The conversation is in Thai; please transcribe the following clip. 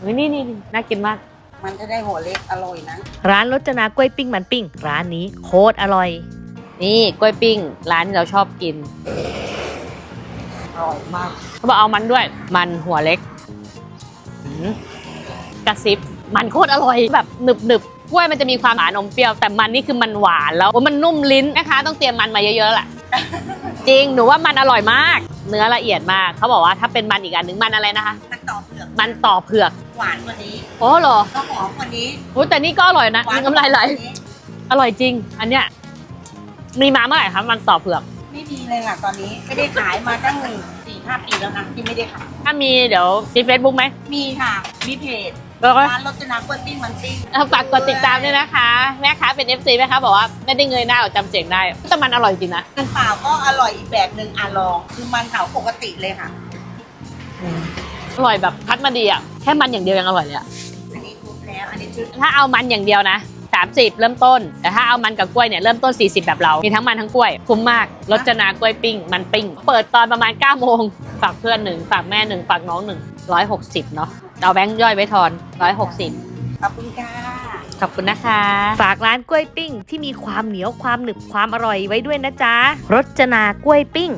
เฮ้ยนี่นี่นี่น่ากินมาก มันจะได้หัวเล็กอร่อยนะ ร้านรจนากล้วยปิ้งมันปิ้ง ร้านนี้โคตรอร่อย นี่กล้วยปิ้ง ร้านที่เราชอบกิน อร่อยมาก เขาบอกเอามันด้วย มันหัวเล็กหืมกระซิบ มันโคตรอร่อยแบบหนึบหนึบๆกล้วยมันจะมีความหวานอมเปรี้ยว แต่มันนี่คือมันหวานแล้วโอ้มันนุ่มลิ้นนะคะ ต้องเตรียมมันมาเยอะๆแหละ จริง หนูว่ามันอร่อยมาก เนื้อละเอียดมาก เขาบอกว่าถ้าเป็นมันอีกอันหนึ่งมันอะไรนะคะ มันต่อเผือก มันต่อเผือก หวานกว่านี้โอ้เหรอก็หอมกว่านี้อุ้ยแต่นี่ก็อร่อยนะหวานน้ำลายไหลกว่นี้อร่อยจริง อันเนี้ยมีมาเมื่อไหร่คะมันต่อเผือก ไม่มีเลยค่ะตอนนี้ไม่ได้ขายมาตั้งสี่ห้าปีแล้วนะที่ไม่ได้ขายถ้ามีเดี๋ยวมีเฟซบุ๊กไหมมีค่ะมีเพจแล้วก็ร้านรจนากล้วยปิ้งมันปิ้งเอาฝากกดติดตามด้วยนะคะ แม่ค้าเป็น FC แม่ค้าบอกว่าไม่ได้เงยหน้าออกจำเสียงได้แต่มันอร่อยจริงนะมันเปล่าก็อร่อยอีกแบบหนึ่งอะลอง คือมันเผาปกติเลยค่ะ อร่อยแบบคัดมาดีอะแค่มันอย่างเดียวยังอร่อยเลยอะอันนี้ทุบแล้วอันนี้ชุดถ้าเอามันอย่างเดียวนะ 30 เริ่มต้น แต่ถ้าเอามันกับกล้วยเนี่ยเริ่มต้น 40 แบบเรา มีทั้งมันทั้งกล้วย คุ้มมากรสจนากล้วยปิ้ง มันปิ้ง เปิดตอนประมาณ9โมงฝากเพื่อนหนึ่งฝากแม่หนึ่งฝากน้องหนึ่ง160เนาะเอาแบงค์ย่อยไว้ทอน160ขอบคุณค่ะขอบคุณนะคะ ฝากร้านกล้วยปิ้งที่มีความเหนียวความหนึบความอร่อยไว้ด้วยนะจ๊ะรจนากล้วยปิ้ง